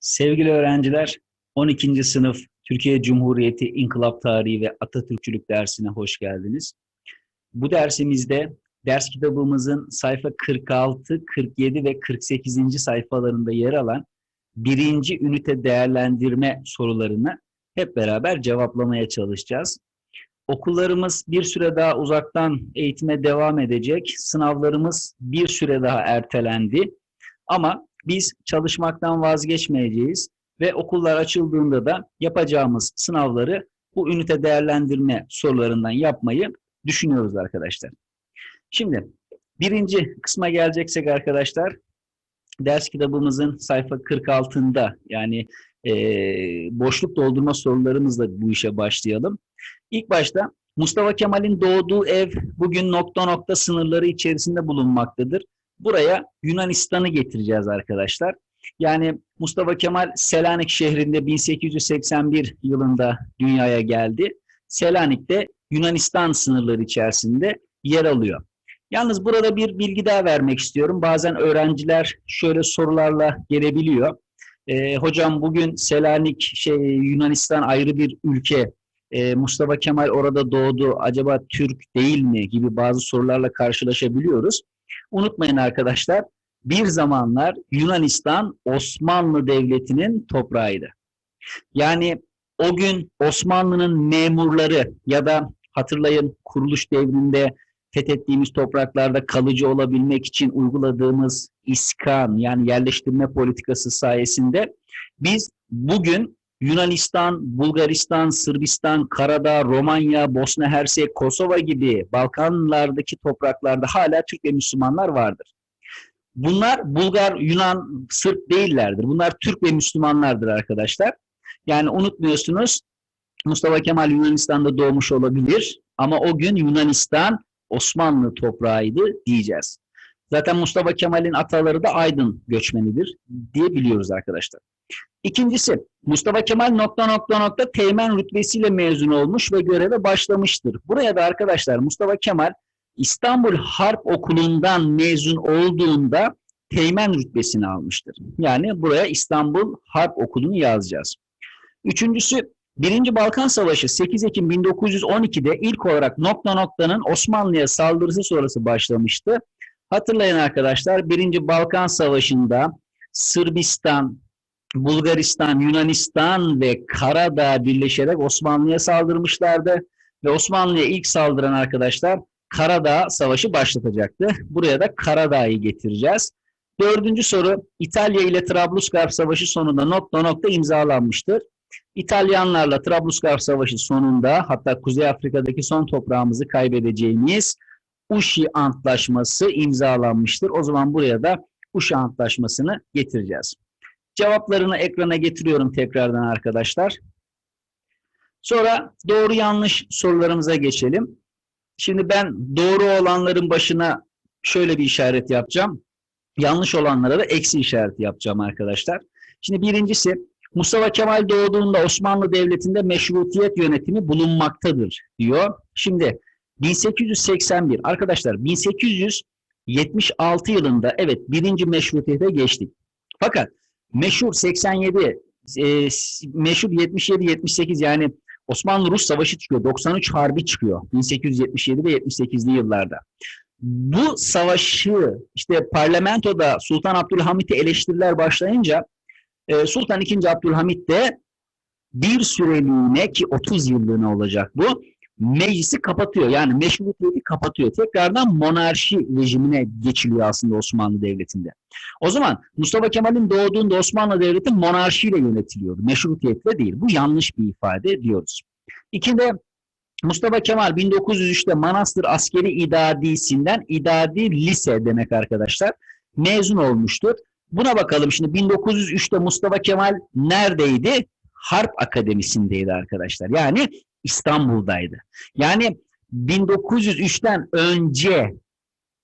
Sevgili öğrenciler, 12. sınıf Türkiye Cumhuriyeti İnkılap Tarihi ve Atatürkçülük dersine hoş geldiniz. Bu dersimizde ders kitabımızın sayfa 46, 47 ve 48. sayfalarında yer alan birinci ünite değerlendirme sorularını hep beraber cevaplamaya çalışacağız. Okullarımız bir süre daha uzaktan eğitime devam edecek. Sınavlarımız bir süre daha ertelendi. Ama biz çalışmaktan vazgeçmeyeceğiz ve okullar açıldığında da yapacağımız sınavları bu ünite değerlendirme sorularından yapmayı düşünüyoruz arkadaşlar. Şimdi birinci kısma geleceksek arkadaşlar ders kitabımızın sayfa 46'ında yani e, boşluk doldurma sorularımızla bu işe başlayalım. İlk başta Mustafa Kemal'in doğduğu ev bugün nokta nokta sınırları içerisinde bulunmaktadır. Buraya Yunanistan'ı getireceğiz arkadaşlar. Yani Mustafa Kemal Selanik şehrinde 1881 yılında dünyaya geldi. Selanik'te Yunanistan sınırları içerisinde yer alıyor. Yalnız burada bir bilgi daha vermek istiyorum. Bazen öğrenciler şöyle sorularla gelebiliyor. Ee, hocam bugün Selanik şey Yunanistan ayrı bir ülke. Ee, Mustafa Kemal orada doğdu. Acaba Türk değil mi gibi bazı sorularla karşılaşabiliyoruz. Unutmayın arkadaşlar, bir zamanlar Yunanistan Osmanlı Devleti'nin toprağıydı. Yani o gün Osmanlı'nın memurları ya da hatırlayın kuruluş devrinde fethettiğimiz topraklarda kalıcı olabilmek için uyguladığımız iskan yani yerleştirme politikası sayesinde biz bugün Yunanistan, Bulgaristan, Sırbistan, Karadağ, Romanya, Bosna Hersek, Kosova gibi Balkanlardaki topraklarda hala Türk ve Müslümanlar vardır. Bunlar Bulgar, Yunan, Sırp değillerdir. Bunlar Türk ve Müslümanlardır arkadaşlar. Yani unutmuyorsunuz Mustafa Kemal Yunanistan'da doğmuş olabilir ama o gün Yunanistan Osmanlı toprağıydı diyeceğiz. Zaten Mustafa Kemal'in ataları da Aydın göçmenidir diye biliyoruz arkadaşlar. İkincisi Mustafa Kemal nokta nokta nokta teğmen rütbesiyle mezun olmuş ve göreve başlamıştır. Buraya da arkadaşlar Mustafa Kemal İstanbul Harp Okulu'ndan mezun olduğunda teğmen rütbesini almıştır. Yani buraya İstanbul Harp Okulu'nu yazacağız. Üçüncüsü Birinci Balkan Savaşı 8 Ekim 1912'de ilk olarak nokta noktanın Osmanlı'ya saldırısı sonrası başlamıştı. Hatırlayın arkadaşlar Birinci Balkan Savaşı'nda Sırbistan, Bulgaristan, Yunanistan ve Karadağ birleşerek Osmanlı'ya saldırmışlardı. Ve Osmanlı'ya ilk saldıran arkadaşlar Karadağ Savaşı başlatacaktı. Buraya da Karadağ'ı getireceğiz. Dördüncü soru İtalya ile Trablusgarp Savaşı sonunda nokta nokta imzalanmıştır. İtalyanlarla Trablusgarp Savaşı sonunda hatta Kuzey Afrika'daki son toprağımızı kaybedeceğimiz Uşi Antlaşması imzalanmıştır. O zaman buraya da Uşi Antlaşması'nı getireceğiz. Cevaplarını ekrana getiriyorum tekrardan arkadaşlar. Sonra doğru yanlış sorularımıza geçelim. Şimdi ben doğru olanların başına şöyle bir işaret yapacağım. Yanlış olanlara da eksi işareti yapacağım arkadaşlar. Şimdi birincisi Mustafa Kemal doğduğunda Osmanlı Devleti'nde meşrutiyet yönetimi bulunmaktadır diyor. Şimdi 1881 arkadaşlar 1876 yılında evet birinci meşrutiyete geçtik. Fakat meşhur 87 e, meşhur 77-78 yani Osmanlı-Rus Savaşı çıkıyor. 93 Harbi çıkıyor. 1877 ve 78'li yıllarda. Bu savaşı işte parlamentoda Sultan Abdülhamit'e eleştiriler başlayınca e, Sultan II. Abdülhamit de bir süreliğine ki 30 yıllığına olacak bu meclisi kapatıyor. Yani meşrutiyeti kapatıyor. Tekrardan monarşi rejimine geçiliyor aslında Osmanlı Devleti'nde. O zaman Mustafa Kemal'in doğduğunda Osmanlı Devleti monarşiyle yönetiliyordu. Meşrutiyetle değil. Bu yanlış bir ifade diyoruz. İkide Mustafa Kemal 1903'te Manastır Askeri İdadisi'nden İdadi Lise demek arkadaşlar. Mezun olmuştur. Buna bakalım şimdi 1903'te Mustafa Kemal neredeydi? Harp Akademisi'ndeydi arkadaşlar. Yani İstanbul'daydı. Yani 1903'ten önce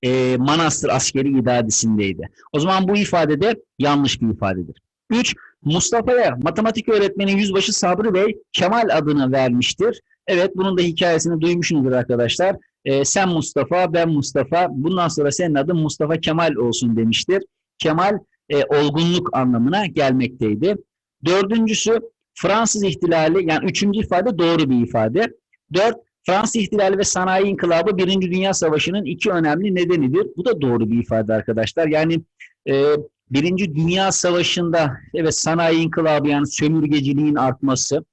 e, Manastır Askeri İdadisi'ndeydi. O zaman bu ifade de yanlış bir ifadedir. 3. Mustafa'ya matematik öğretmeni Yüzbaşı Sabri Bey Kemal adını vermiştir. Evet bunun da hikayesini duymuşsunuzdur arkadaşlar. E, sen Mustafa, ben Mustafa, bundan sonra senin adın Mustafa Kemal olsun demiştir. Kemal e, olgunluk anlamına gelmekteydi. Dördüncüsü Fransız ihtilali yani üçüncü ifade doğru bir ifade. Dört Fransız ihtilali ve sanayi inkılabı Birinci Dünya Savaşı'nın iki önemli nedenidir. Bu da doğru bir ifade arkadaşlar. Yani e, Birinci Dünya Savaşı'nda evet sanayi inkılabı yani sömürgeciliğin artması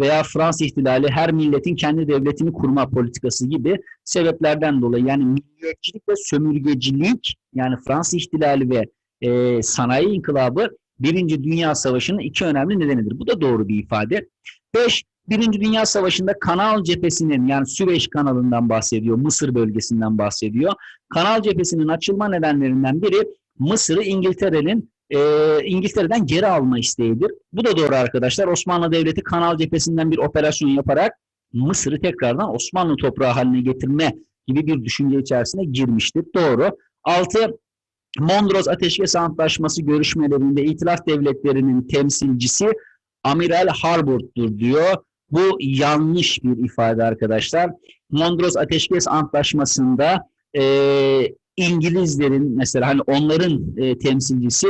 veya Fransız ihtilali her milletin kendi devletini kurma politikası gibi sebeplerden dolayı yani milliyetçilik ve sömürgecilik yani Fransız ihtilali ve e, sanayi inkılabı Birinci Dünya Savaşı'nın iki önemli nedenidir. Bu da doğru bir ifade. Beş, Birinci Dünya Savaşı'nda Kanal cephesinin yani Süveyş kanalından bahsediyor, Mısır bölgesinden bahsediyor. Kanal cephesinin açılma nedenlerinden biri Mısır'ı İngiltere'nin e, İngiltere'den geri alma isteğidir. Bu da doğru arkadaşlar. Osmanlı Devleti Kanal cephesinden bir operasyon yaparak Mısır'ı tekrardan Osmanlı toprağı haline getirme gibi bir düşünce içerisine girmiştir. Doğru. Altı, Mondros Ateşkes Antlaşması görüşmelerinde itilaf devletlerinin temsilcisi Amiral Harburg'dur diyor. Bu yanlış bir ifade arkadaşlar. Mondros Ateşkes Antlaşması'nda e, İngilizlerin mesela hani onların e, temsilcisi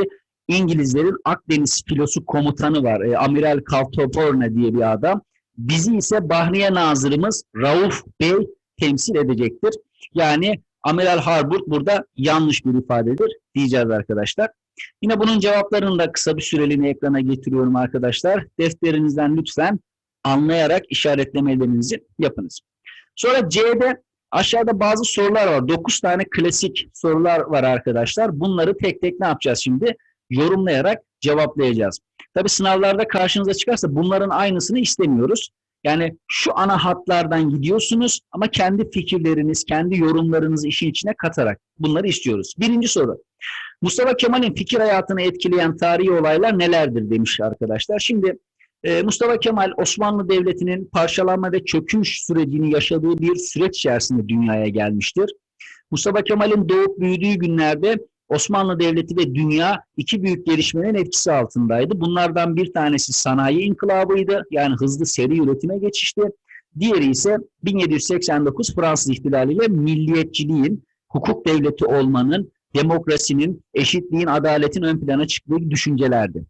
İngilizlerin Akdeniz filosu komutanı var. E, Amiral Kaltoporne diye bir adam. Bizi ise Bahriye Nazırımız Rauf Bey temsil edecektir. Yani Amiral Harburg burada yanlış bir ifadedir diyeceğiz arkadaşlar. Yine bunun cevaplarını da kısa bir süreliğine ekrana getiriyorum arkadaşlar. Defterinizden lütfen anlayarak işaretlemelerinizi yapınız. Sonra C'de aşağıda bazı sorular var. 9 tane klasik sorular var arkadaşlar. Bunları tek tek ne yapacağız şimdi? Yorumlayarak cevaplayacağız. Tabi sınavlarda karşınıza çıkarsa bunların aynısını istemiyoruz. Yani şu ana hatlardan gidiyorsunuz ama kendi fikirleriniz, kendi yorumlarınızı işin içine katarak bunları istiyoruz. Birinci soru. Mustafa Kemal'in fikir hayatını etkileyen tarihi olaylar nelerdir demiş arkadaşlar. Şimdi e, Mustafa Kemal Osmanlı Devleti'nin parçalanma ve çöküş sürecini yaşadığı bir süreç içerisinde dünyaya gelmiştir. Mustafa Kemal'in doğup büyüdüğü günlerde Osmanlı Devleti ve dünya iki büyük gelişmenin etkisi altındaydı. Bunlardan bir tanesi sanayi inkılabıydı. Yani hızlı seri üretime geçişti. Diğeri ise 1789 Fransız ihtilaliyle milliyetçiliğin, hukuk devleti olmanın, demokrasinin, eşitliğin, adaletin ön plana çıktığı düşüncelerdi.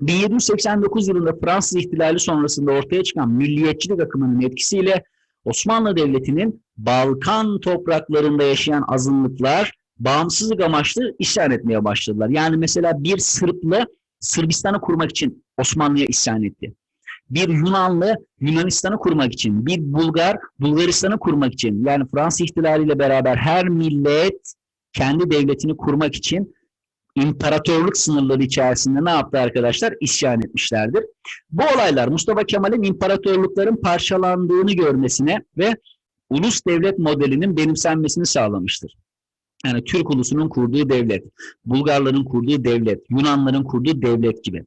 1789 yılında Fransız ihtilali sonrasında ortaya çıkan milliyetçilik akımının etkisiyle Osmanlı Devleti'nin Balkan topraklarında yaşayan azınlıklar bağımsızlık amaçlı isyan etmeye başladılar. Yani mesela bir Sırplı Sırbistan'ı kurmak için Osmanlı'ya isyan etti. Bir Yunanlı Yunanistan'ı kurmak için, bir Bulgar Bulgaristan'ı kurmak için yani Fransız ihtilaliyle beraber her millet kendi devletini kurmak için imparatorluk sınırları içerisinde ne yaptı arkadaşlar? İsyan etmişlerdir. Bu olaylar Mustafa Kemal'in imparatorlukların parçalandığını görmesine ve ulus devlet modelinin benimsenmesini sağlamıştır. Yani Türk ulusunun kurduğu devlet, Bulgarların kurduğu devlet, Yunanların kurduğu devlet gibi.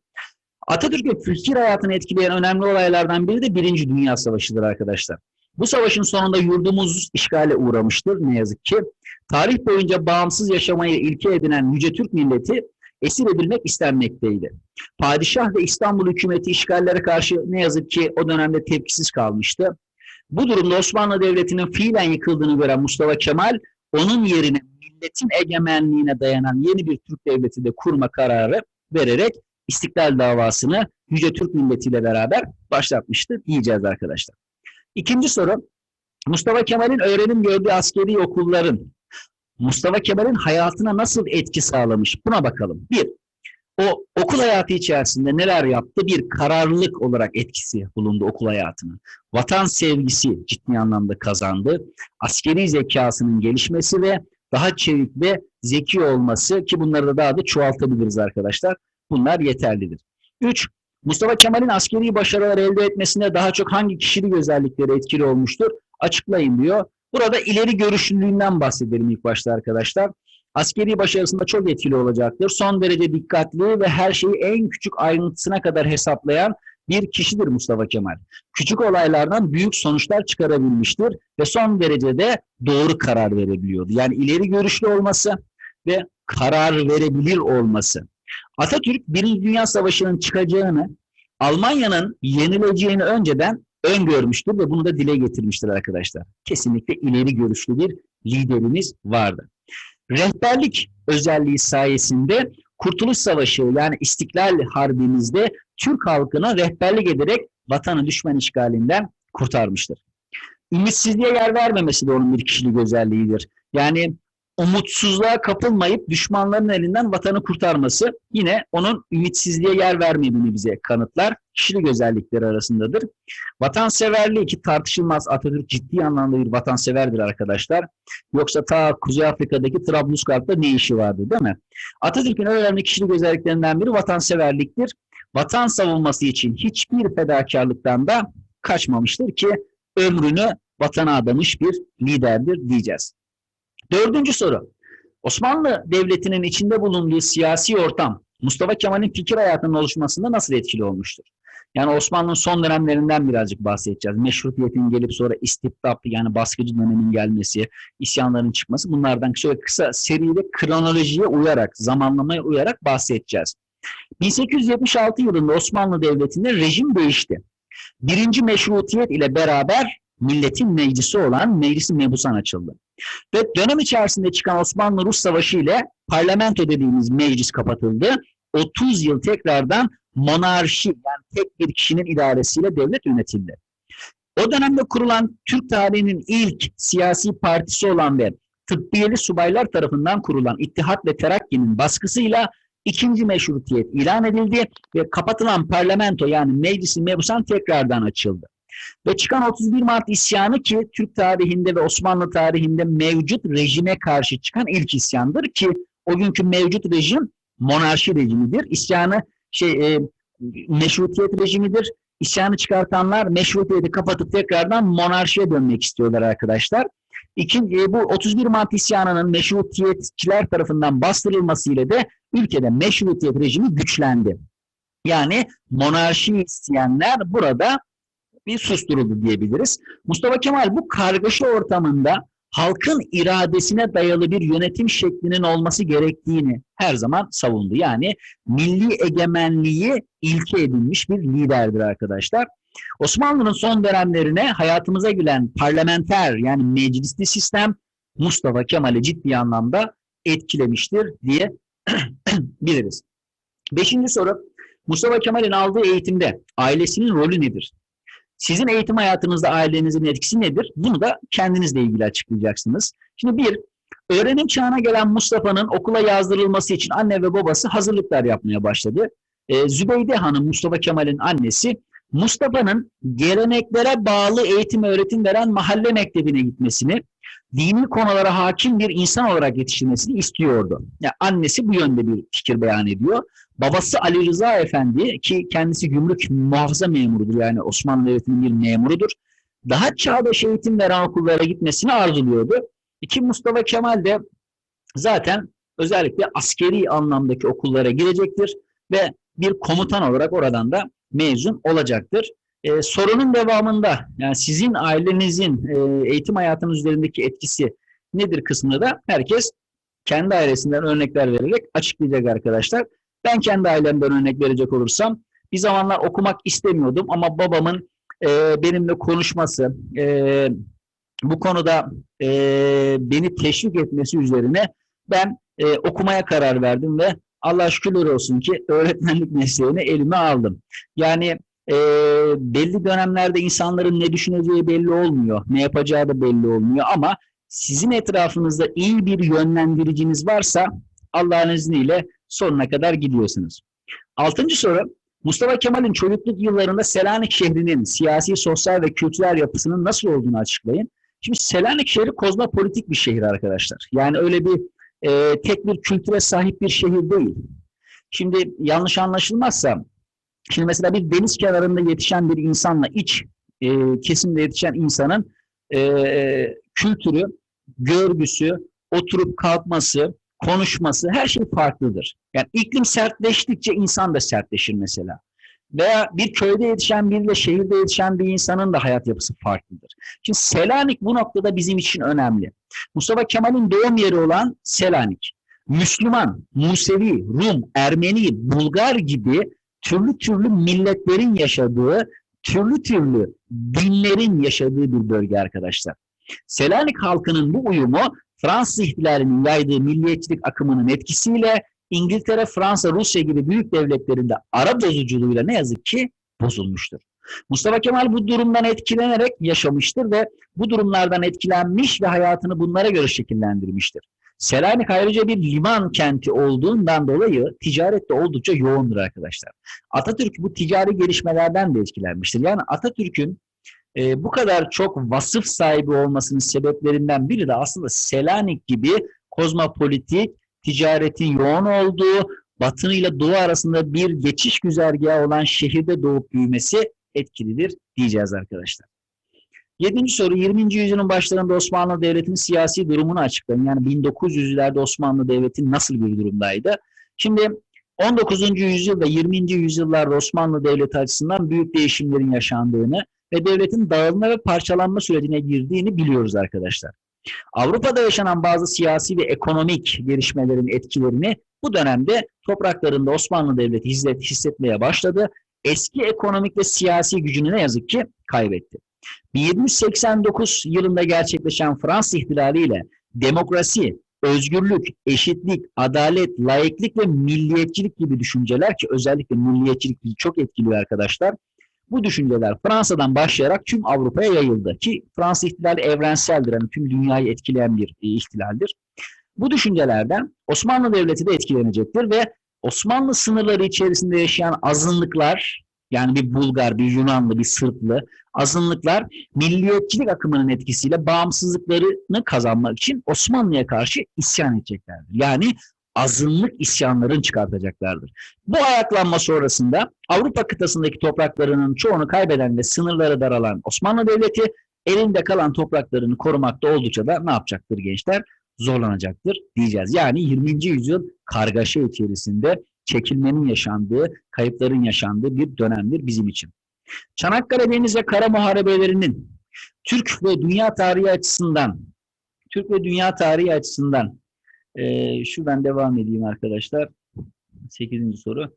Atatürk'ün fikir hayatını etkileyen önemli olaylardan biri de Birinci Dünya Savaşı'dır arkadaşlar. Bu savaşın sonunda yurdumuz işgale uğramıştır ne yazık ki. Tarih boyunca bağımsız yaşamayı ilke edinen Yüce Türk milleti esir edilmek istenmekteydi. Padişah ve İstanbul hükümeti işgallere karşı ne yazık ki o dönemde tepkisiz kalmıştı. Bu durumda Osmanlı Devleti'nin fiilen yıkıldığını gören Mustafa Kemal onun yerine milletin egemenliğine dayanan yeni bir Türk devleti de kurma kararı vererek İstiklal davasını Yüce Türk milletiyle beraber başlatmıştı diyeceğiz arkadaşlar. İkinci soru, Mustafa Kemal'in öğrenim gördüğü askeri okulların Mustafa Kemal'in hayatına nasıl etki sağlamış? Buna bakalım. Bir, o okul hayatı içerisinde neler yaptı? Bir kararlılık olarak etkisi bulundu okul hayatına. Vatan sevgisi ciddi anlamda kazandı. Askeri zekasının gelişmesi ve daha çevik ve zeki olması ki bunları da daha da çoğaltabiliriz arkadaşlar. Bunlar yeterlidir. Üç, Mustafa Kemal'in askeri başarılar elde etmesinde daha çok hangi kişilik özellikleri etkili olmuştur? Açıklayın diyor. Burada ileri görüşlülüğünden bahsedelim ilk başta arkadaşlar. Askeri başarısında çok etkili olacaktır. Son derece dikkatli ve her şeyi en küçük ayrıntısına kadar hesaplayan bir kişidir Mustafa Kemal. Küçük olaylardan büyük sonuçlar çıkarabilmiştir ve son derecede doğru karar verebiliyordu. Yani ileri görüşlü olması ve karar verebilir olması. Atatürk Birinci Dünya Savaşı'nın çıkacağını, Almanya'nın yenileceğini önceden öngörmüştür ve bunu da dile getirmiştir arkadaşlar. Kesinlikle ileri görüşlü bir liderimiz vardı. Rehberlik özelliği sayesinde Kurtuluş Savaşı yani İstiklal Harbimizde Türk halkına rehberlik ederek vatanı düşman işgalinden kurtarmıştır. Ümitsizliğe yer vermemesi de onun bir kişilik özelliğidir. Yani umutsuzluğa kapılmayıp düşmanların elinden vatanı kurtarması yine onun ümitsizliğe yer vermediğini bize kanıtlar. Kişilik özellikleri arasındadır. Vatanseverliği ki tartışılmaz Atatürk ciddi anlamda bir vatanseverdir arkadaşlar. Yoksa ta Kuzey Afrika'daki Trablusgarp'ta ne işi vardı değil mi? Atatürk'ün önemli kişilik özelliklerinden biri vatanseverliktir. Vatan savunması için hiçbir fedakarlıktan da kaçmamıştır ki ömrünü vatana adamış bir liderdir diyeceğiz. Dördüncü soru. Osmanlı Devleti'nin içinde bulunduğu siyasi ortam Mustafa Kemal'in fikir hayatının oluşmasında nasıl etkili olmuştur? Yani Osmanlı'nın son dönemlerinden birazcık bahsedeceğiz. Meşrutiyetin gelip sonra istibdap yani baskıcı dönemin gelmesi, isyanların çıkması bunlardan şöyle kısa seride kronolojiye uyarak, zamanlamaya uyarak bahsedeceğiz. 1876 yılında Osmanlı Devleti'nde rejim değişti. Birinci meşrutiyet ile beraber milletin meclisi olan Meclisi Mebusan açıldı. Ve dönem içerisinde çıkan Osmanlı-Rus Savaşı ile parlamento dediğimiz meclis kapatıldı. 30 yıl tekrardan monarşi yani tek bir kişinin idaresiyle devlet yönetildi. O dönemde kurulan Türk tarihinin ilk siyasi partisi olan ve tıbbiyeli subaylar tarafından kurulan İttihat ve Terakki'nin baskısıyla ikinci meşrutiyet ilan edildi ve kapatılan parlamento yani meclisi mebusan tekrardan açıldı. Ve çıkan 31 Mart isyanı ki Türk tarihinde ve Osmanlı tarihinde mevcut rejime karşı çıkan ilk isyandır ki o günkü mevcut rejim monarşi rejimidir. İsyanı şey e, meşrutiyet rejimidir. İsyanı çıkartanlar meşrutiyeti kapatıp tekrardan monarşiye dönmek istiyorlar arkadaşlar. İkinci, e, bu 31 Mart isyanının meşrutiyetçiler tarafından bastırılmasıyla da ülkede meşrutiyet rejimi güçlendi. Yani monarşi isteyenler burada bir susturuldu diyebiliriz. Mustafa Kemal bu kargaşa ortamında halkın iradesine dayalı bir yönetim şeklinin olması gerektiğini her zaman savundu. Yani milli egemenliği ilke edilmiş bir liderdir arkadaşlar. Osmanlı'nın son dönemlerine hayatımıza gülen parlamenter yani meclisli sistem Mustafa Kemal'i ciddi anlamda etkilemiştir diye biliriz. Beşinci soru, Mustafa Kemal'in aldığı eğitimde ailesinin rolü nedir? Sizin eğitim hayatınızda ailenizin etkisi nedir? Bunu da kendinizle ilgili açıklayacaksınız. Şimdi bir, öğrenim çağına gelen Mustafa'nın okula yazdırılması için anne ve babası hazırlıklar yapmaya başladı. Ee, Zübeyde Hanım, Mustafa Kemal'in annesi, Mustafa'nın geleneklere bağlı eğitim öğretim veren mahalle mektebine gitmesini, dini konulara hakim bir insan olarak yetiştirmesini istiyordu. Yani annesi bu yönde bir fikir beyan ediyor. Babası Ali Rıza Efendi ki kendisi gümrük muhafaza memurudur yani Osmanlı Devleti'nin bir memurudur. Daha çağdaş eğitim veren okullara gitmesini arzuluyordu. İki Mustafa Kemal de zaten özellikle askeri anlamdaki okullara girecektir ve bir komutan olarak oradan da mezun olacaktır. Ee, sorunun devamında yani sizin ailenizin e, eğitim hayatınız üzerindeki etkisi nedir kısmını da herkes kendi ailesinden örnekler vererek açıklayacak arkadaşlar. Ben kendi ailemden örnek verecek olursam bir zamanlar okumak istemiyordum ama babamın e, benimle konuşması, e, bu konuda e, beni teşvik etmesi üzerine ben e, okumaya karar verdim ve Allah şükürler olsun ki öğretmenlik mesleğini elime aldım. Yani e, belli dönemlerde insanların ne düşüneceği belli olmuyor, ne yapacağı da belli olmuyor ama sizin etrafınızda iyi bir yönlendiriciniz varsa Allah'ın izniyle sonuna kadar gidiyorsunuz. Altıncı soru, Mustafa Kemal'in çocukluk yıllarında Selanik şehrinin siyasi, sosyal ve kültürel yapısının nasıl olduğunu açıklayın. Şimdi Selanik şehri kozmopolitik bir şehir arkadaşlar. Yani öyle bir e, tek bir kültüre sahip bir şehir değil. Şimdi yanlış anlaşılmazsa, şimdi mesela bir deniz kenarında yetişen bir insanla iç e, kesimde yetişen insanın e, kültürü, görgüsü, oturup kalkması, konuşması her şey farklıdır. Yani iklim sertleştikçe insan da sertleşir mesela. Veya bir köyde yetişen biriyle şehirde yetişen bir insanın da hayat yapısı farklıdır. Şimdi Selanik bu noktada bizim için önemli. Mustafa Kemal'in doğum yeri olan Selanik. Müslüman, Musevi, Rum, Ermeni, Bulgar gibi türlü türlü milletlerin yaşadığı, türlü türlü dinlerin yaşadığı bir bölge arkadaşlar. Selanik halkının bu uyumu Fransız ihtilalinin yaydığı milliyetçilik akımının etkisiyle İngiltere, Fransa, Rusya gibi büyük devletlerinde ara bozuculuğuyla ne yazık ki bozulmuştur. Mustafa Kemal bu durumdan etkilenerek yaşamıştır ve bu durumlardan etkilenmiş ve hayatını bunlara göre şekillendirmiştir. Selanik ayrıca bir liman kenti olduğundan dolayı ticarette oldukça yoğundur arkadaşlar. Atatürk bu ticari gelişmelerden de etkilenmiştir. Yani Atatürk'ün e, bu kadar çok vasıf sahibi olmasının sebeplerinden biri de aslında Selanik gibi kozmopolitik, ticaretin yoğun olduğu, Batı ile Doğu arasında bir geçiş güzergahı olan şehirde doğup büyümesi etkilidir diyeceğiz arkadaşlar. Yedinci soru 20. yüzyılın başlarında Osmanlı Devleti'nin siyasi durumunu açıklayın. Yani 1900'lerde Osmanlı Devleti nasıl bir durumdaydı? Şimdi 19. yüzyıl ve 20. yüzyıllarda Osmanlı Devleti açısından büyük değişimlerin yaşandığını ve devletin dağılma ve parçalanma sürecine girdiğini biliyoruz arkadaşlar. Avrupa'da yaşanan bazı siyasi ve ekonomik gelişmelerin etkilerini bu dönemde topraklarında Osmanlı Devleti hissetmeye başladı. Eski ekonomik ve siyasi gücünü ne yazık ki kaybetti. 1789 yılında gerçekleşen Fransız ihtilali ile demokrasi, özgürlük, eşitlik, adalet, layıklık ve milliyetçilik gibi düşünceler ki özellikle milliyetçilik bizi çok etkiliyor arkadaşlar. Bu düşünceler Fransa'dan başlayarak tüm Avrupa'ya yayıldı ki Fransız ihtilali evrenseldir. Yani tüm dünyayı etkileyen bir e, ihtilaldir. Bu düşüncelerden Osmanlı Devleti de etkilenecektir ve Osmanlı sınırları içerisinde yaşayan azınlıklar yani bir Bulgar, bir Yunanlı, bir Sırplı azınlıklar milliyetçilik akımının etkisiyle bağımsızlıklarını kazanmak için Osmanlı'ya karşı isyan edeceklerdir. Yani azınlık isyanların çıkartacaklardır. Bu ayaklanma sonrasında Avrupa kıtasındaki topraklarının çoğunu kaybeden ve sınırları daralan Osmanlı Devleti elinde kalan topraklarını korumakta oldukça da ne yapacaktır gençler? Zorlanacaktır diyeceğiz. Yani 20. yüzyıl kargaşa içerisinde çekilmenin yaşandığı, kayıpların yaşandığı bir dönemdir bizim için. Çanakkale Deniz ve Kara Muharebelerinin Türk ve dünya tarihi açısından Türk ve dünya tarihi açısından e, şuradan devam edeyim arkadaşlar. Sekizinci soru.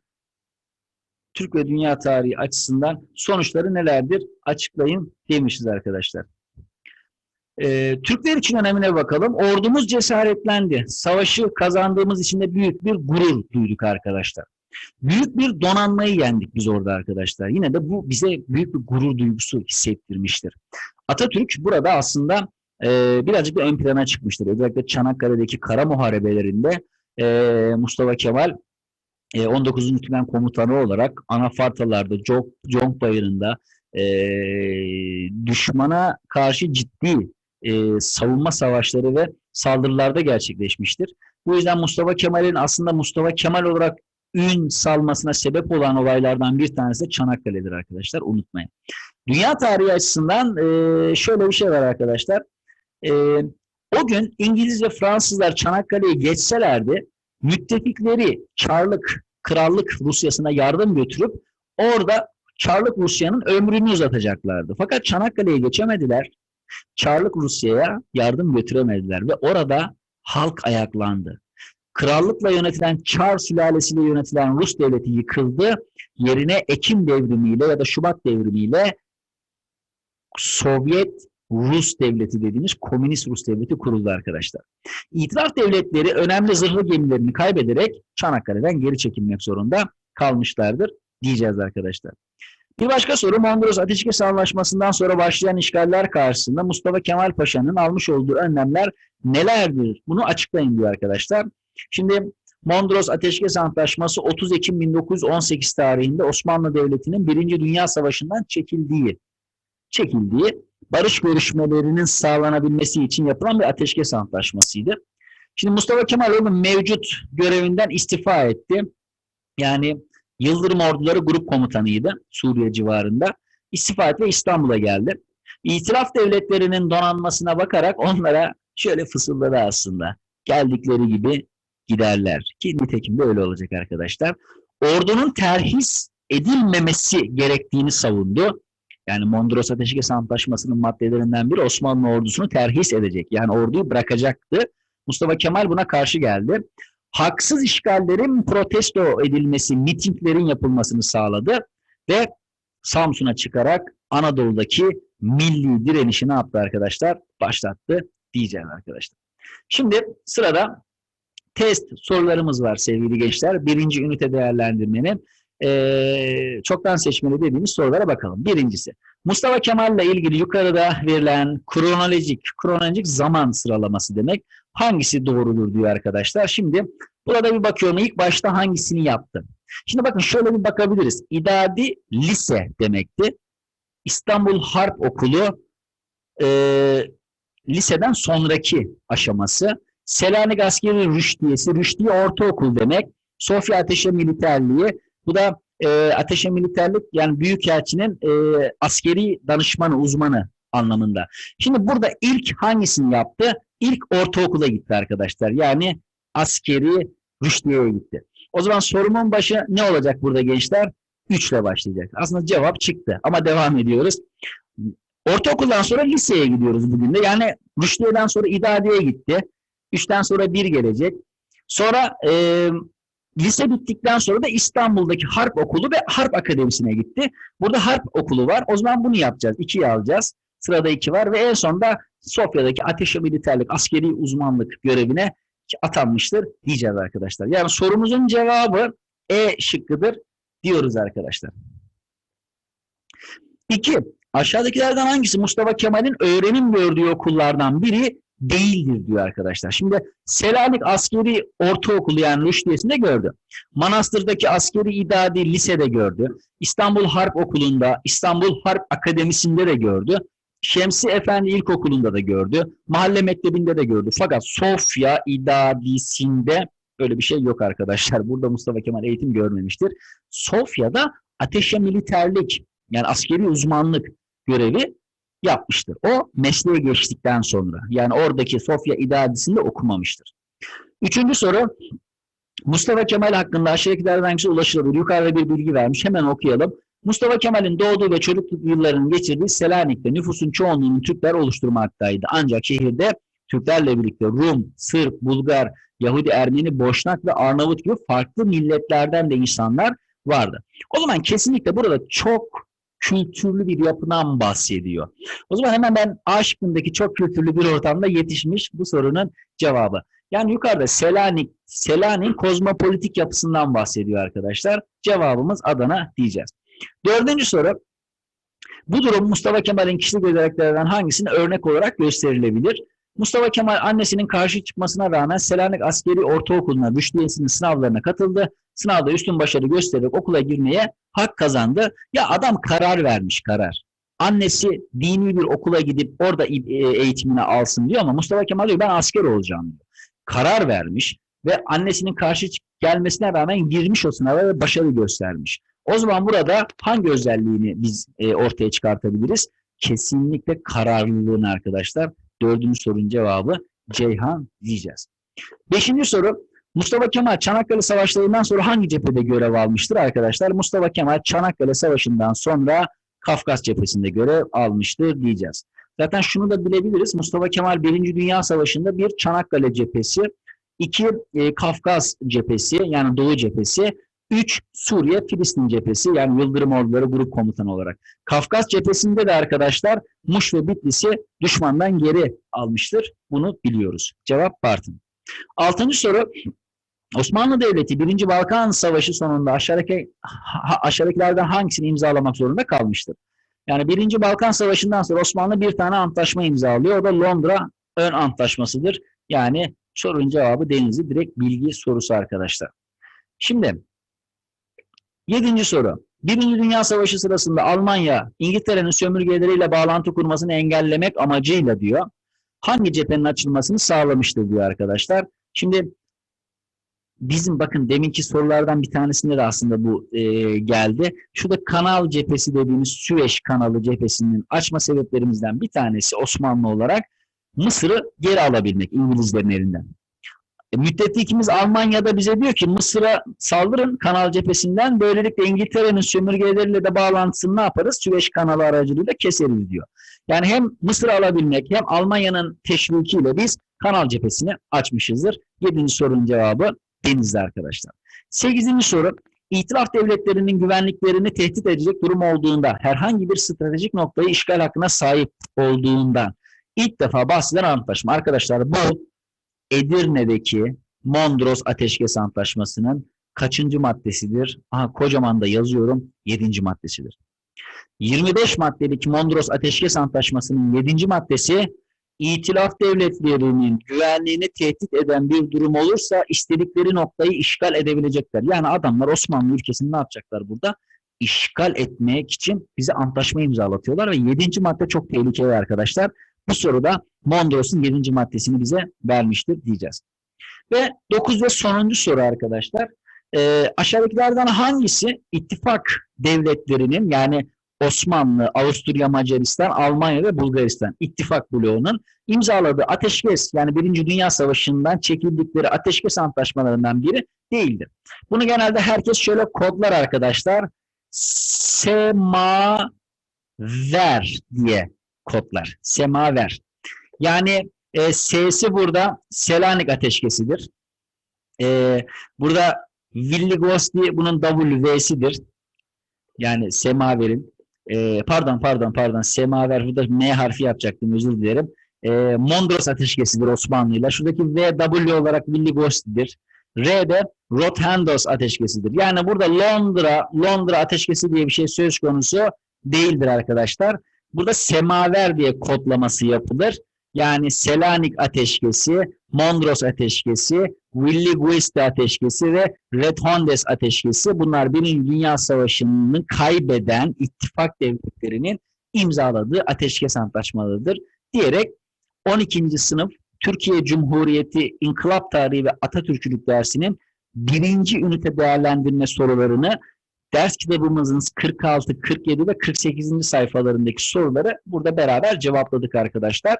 Türk ve dünya tarihi açısından sonuçları nelerdir? Açıklayın demişiz arkadaşlar. E, Türkler için önemine bakalım. Ordumuz cesaretlendi. Savaşı kazandığımız için de büyük bir gurur duyduk arkadaşlar. Büyük bir donanmayı yendik biz orada arkadaşlar. Yine de bu bize büyük bir gurur duygusu hissettirmiştir. Atatürk burada aslında e, birazcık da ön plana çıkmıştır. Özellikle Çanakkale'deki kara muharebelerinde e, Mustafa Kemal e, 19. Tümen Komutanı olarak Anafartalar'da, Conk Bayırı'nda e, düşmana karşı ciddi e, savunma savaşları ve saldırılarda gerçekleşmiştir. Bu yüzden Mustafa Kemal'in aslında Mustafa Kemal olarak ün salmasına sebep olan olaylardan bir tanesi de Çanakkale'dir arkadaşlar. Unutmayın. Dünya tarihi açısından e, şöyle bir şey var arkadaşlar. E, o gün İngiliz ve Fransızlar Çanakkale'yi geçselerdi müttefikleri Çarlık, Krallık Rusyası'na yardım götürüp orada Çarlık Rusya'nın ömrünü uzatacaklardı. Fakat Çanakkale'ye geçemediler. Çarlık Rusya'ya yardım götüremediler ve orada halk ayaklandı. Krallıkla yönetilen Çar sülalesiyle yönetilen Rus devleti yıkıldı. Yerine Ekim devrimiyle ya da Şubat devrimiyle Sovyet Rus devleti dediğimiz komünist Rus devleti kuruldu arkadaşlar. İtiraf devletleri önemli zırhlı gemilerini kaybederek Çanakkale'den geri çekilmek zorunda kalmışlardır diyeceğiz arkadaşlar. Bir başka soru Mondros Ateşkes Anlaşması'ndan sonra başlayan işgaller karşısında Mustafa Kemal Paşa'nın almış olduğu önlemler nelerdir? Bunu açıklayın diyor arkadaşlar. Şimdi Mondros Ateşkes Antlaşması 30 Ekim 1918 tarihinde Osmanlı Devleti'nin Birinci Dünya Savaşı'ndan çekildiği, çekildiği barış görüşmelerinin sağlanabilmesi için yapılan bir ateşkes antlaşmasıydı. Şimdi Mustafa Kemal onun mevcut görevinden istifa etti. Yani Yıldırım Orduları Grup Komutanıydı Suriye civarında. İstifa etti ve İstanbul'a geldi. İtilaf devletlerinin donanmasına bakarak onlara şöyle fısıldadı aslında. Geldikleri gibi giderler. Ki nitekim de öyle olacak arkadaşlar. Ordunun terhis edilmemesi gerektiğini savundu. Yani Mondros Ateşkes Antlaşması'nın maddelerinden biri Osmanlı ordusunu terhis edecek. Yani orduyu bırakacaktı. Mustafa Kemal buna karşı geldi. Haksız işgallerin protesto edilmesi, mitinglerin yapılmasını sağladı ve Samsun'a çıkarak Anadolu'daki milli direnişi ne yaptı arkadaşlar? Başlattı diyeceğim arkadaşlar. Şimdi sırada test sorularımız var sevgili gençler. Birinci ünite değerlendirmenin eee, çoktan seçmeli dediğimiz sorulara bakalım. Birincisi, Mustafa Kemal'le ilgili yukarıda verilen kronolojik, kronolojik zaman sıralaması demek. Hangisi doğrudur diyor arkadaşlar. Şimdi burada bir bakıyorum ilk başta hangisini yaptı. Şimdi bakın şöyle bir bakabiliriz. İdadi lise demekti. İstanbul Harp Okulu eee, liseden sonraki aşaması. Selanik Askeri Rüştiyesi, Rüştiye Ortaokul demek. Sofya Ateşe Militerliği. Bu da e, Ateşe Militerlik yani Büyükelçinin e, askeri danışmanı, uzmanı anlamında. Şimdi burada ilk hangisini yaptı? İlk ortaokula gitti arkadaşlar. Yani askeri Rüştiye'ye gitti. O zaman sorumun başı ne olacak burada gençler? 3 ile başlayacak. Aslında cevap çıktı ama devam ediyoruz. Ortaokuldan sonra liseye gidiyoruz bugün de. Yani Rüştiye'den sonra İdadiye'ye gitti. 3'ten sonra 1 gelecek. Sonra e, lise bittikten sonra da İstanbul'daki Harp Okulu ve Harp Akademisi'ne gitti. Burada Harp Okulu var. O zaman bunu yapacağız. 2'yi alacağız. Sırada 2 var ve en sonunda Sofya'daki Ateşe Militerlik Askeri Uzmanlık görevine atanmıştır diyeceğiz arkadaşlar. Yani sorumuzun cevabı E şıkkıdır diyoruz arkadaşlar. 2. Aşağıdakilerden hangisi Mustafa Kemal'in öğrenim gördüğü okullardan biri değildir diyor arkadaşlar. Şimdi Selanik Askeri Ortaokulu yani Rüştiyesi'nde gördü. Manastır'daki Askeri İdadi Lisede gördü. İstanbul Harp Okulu'nda, İstanbul Harp Akademisi'nde de gördü. Şemsi Efendi İlkokulu'nda da gördü. Mahalle Mektebi'nde de gördü. Fakat Sofya İdadisi'nde öyle bir şey yok arkadaşlar. Burada Mustafa Kemal eğitim görmemiştir. Sofya'da ateşe militerlik yani askeri uzmanlık görevi yapmıştır. O mesleğe geçtikten sonra. Yani oradaki Sofya İdadisi'nde okumamıştır. Üçüncü soru. Mustafa Kemal hakkında aşağıdakilerden hangisi ulaşılabilir? Yukarıda bir bilgi vermiş. Hemen okuyalım. Mustafa Kemal'in doğduğu ve çocukluk yıllarını geçirdiği Selanik'te nüfusun çoğunluğunu Türkler oluşturmaktaydı. Ancak şehirde Türklerle birlikte Rum, Sırp, Bulgar, Yahudi, Ermeni, Boşnak ve Arnavut gibi farklı milletlerden de insanlar vardı. O zaman kesinlikle burada çok kültürlü bir yapıdan bahsediyor. O zaman hemen ben A şıkkındaki çok kültürlü bir ortamda yetişmiş bu sorunun cevabı. Yani yukarıda Selanik, Selanik'in kozmopolitik yapısından bahsediyor arkadaşlar. Cevabımız Adana diyeceğiz. Dördüncü soru. Bu durum Mustafa Kemal'in kişilik özelliklerinden hangisine örnek olarak gösterilebilir? Mustafa Kemal annesinin karşı çıkmasına rağmen Selanik Askeri Ortaokulu'na Rüştiyesi'nin sınavlarına katıldı. Sınavda üstün başarı göstererek okula girmeye hak kazandı. Ya adam karar vermiş karar. Annesi dini bir okula gidip orada eğitimini alsın diyor ama Mustafa Kemal diyor ben asker olacağım diyor. Karar vermiş ve annesinin karşı gelmesine rağmen girmiş o sınava ve başarı göstermiş. O zaman burada hangi özelliğini biz e, ortaya çıkartabiliriz? Kesinlikle kararlılığını arkadaşlar. Dördüncü sorunun cevabı Ceyhan diyeceğiz. Beşinci soru. Mustafa Kemal Çanakkale Savaşları'ndan sonra hangi cephede görev almıştır arkadaşlar? Mustafa Kemal Çanakkale Savaşı'ndan sonra Kafkas cephesinde görev almıştır diyeceğiz. Zaten şunu da bilebiliriz. Mustafa Kemal Birinci Dünya Savaşı'nda bir Çanakkale cephesi, iki e, Kafkas cephesi yani Doğu cephesi, üç Suriye Filistin cephesi yani Yıldırım Orduları Grup Komutanı olarak. Kafkas cephesinde de arkadaşlar Muş ve Bitlis'i düşmandan geri almıştır. Bunu biliyoruz. Cevap Bartın. Altıncı soru. Osmanlı Devleti 1. Balkan Savaşı sonunda aşağıdaki aşağıdakilerden hangisini imzalamak zorunda kalmıştır? Yani 1. Balkan Savaşı'ndan sonra Osmanlı bir tane antlaşma imzalıyor. O da Londra Ön Antlaşması'dır. Yani sorunun cevabı Denizli direkt bilgi sorusu arkadaşlar. Şimdi yedinci soru. Birinci Dünya Savaşı sırasında Almanya, İngiltere'nin sömürgeleriyle bağlantı kurmasını engellemek amacıyla diyor. Hangi cephenin açılmasını sağlamıştır diyor arkadaşlar. Şimdi bizim bakın deminki sorulardan bir tanesinde de aslında bu e, geldi. Şurada kanal cephesi dediğimiz Süveyş kanalı cephesinin açma sebeplerimizden bir tanesi Osmanlı olarak Mısır'ı geri alabilmek İngilizlerin elinden. E, müttefikimiz Almanya'da bize diyor ki Mısır'a saldırın kanal cephesinden böylelikle İngiltere'nin sömürgeleriyle de bağlantısını ne yaparız? Süveyş kanalı aracılığıyla keseriz diyor. Yani hem Mısır'ı alabilmek hem Almanya'nın teşvikiyle biz kanal cephesini açmışızdır. Yedinci sorunun cevabı denizde arkadaşlar. Sekizinci soru. İtilaf devletlerinin güvenliklerini tehdit edecek durum olduğunda herhangi bir stratejik noktayı işgal hakkına sahip olduğundan ilk defa bahsedilen antlaşma. Arkadaşlar bu Edirne'deki Mondros Ateşkes Antlaşması'nın kaçıncı maddesidir? Aha, kocaman da yazıyorum. Yedinci maddesidir. 25 maddelik Mondros Ateşkes Antlaşması'nın 7. maddesi İtilaf devletlerinin güvenliğini tehdit eden bir durum olursa istedikleri noktayı işgal edebilecekler. Yani adamlar Osmanlı ülkesini ne yapacaklar burada? İşgal etmek için bize antlaşma imzalatıyorlar ve 7. madde çok tehlikeli arkadaşlar. Bu soruda Mondros'un 7. maddesini bize vermiştir diyeceğiz. Ve 9 ve sonuncu soru arkadaşlar. Ee, aşağıdakilerden hangisi ittifak devletlerinin yani Osmanlı, Avusturya, Macaristan, Almanya ve Bulgaristan ittifak bloğunun imzaladığı ateşkes yani Birinci Dünya Savaşı'ndan çekildikleri ateşkes antlaşmalarından biri değildir. Bunu genelde herkes şöyle kodlar arkadaşlar. Semaver diye kodlar. Semaver. Yani e, S'si burada Selanik ateşkesidir. E, burada Villigosti bunun WV'sidir. Yani Semaver'in. E, pardon pardon pardon Semaver burada M harfi yapacaktım özür dilerim. E, Mondros ateşkesidir Osmanlı'yla. Şuradaki V W olarak Villigosti'dir. R de Rothandos ateşkesidir. Yani burada Londra, Londra ateşkesi diye bir şey söz konusu değildir arkadaşlar. Burada semaver diye kodlaması yapılır. Yani Selanik ateşkesi, Mondros ateşkesi, Villigisti ateşkesi ve Rethondes ateşkesi bunlar Birinci Dünya Savaşı'nı kaybeden ittifak devletlerinin imzaladığı ateşkes antlaşmalarıdır diyerek 12. sınıf Türkiye Cumhuriyeti İnkılap Tarihi ve Atatürkçülük dersinin birinci ünite değerlendirme sorularını ders kitabımızın 46, 47 ve 48. sayfalarındaki soruları burada beraber cevapladık arkadaşlar.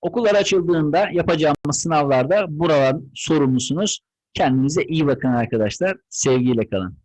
Okullar açıldığında yapacağımız sınavlarda buradan sorumlusunuz. Kendinize iyi bakın arkadaşlar. Sevgiyle kalın.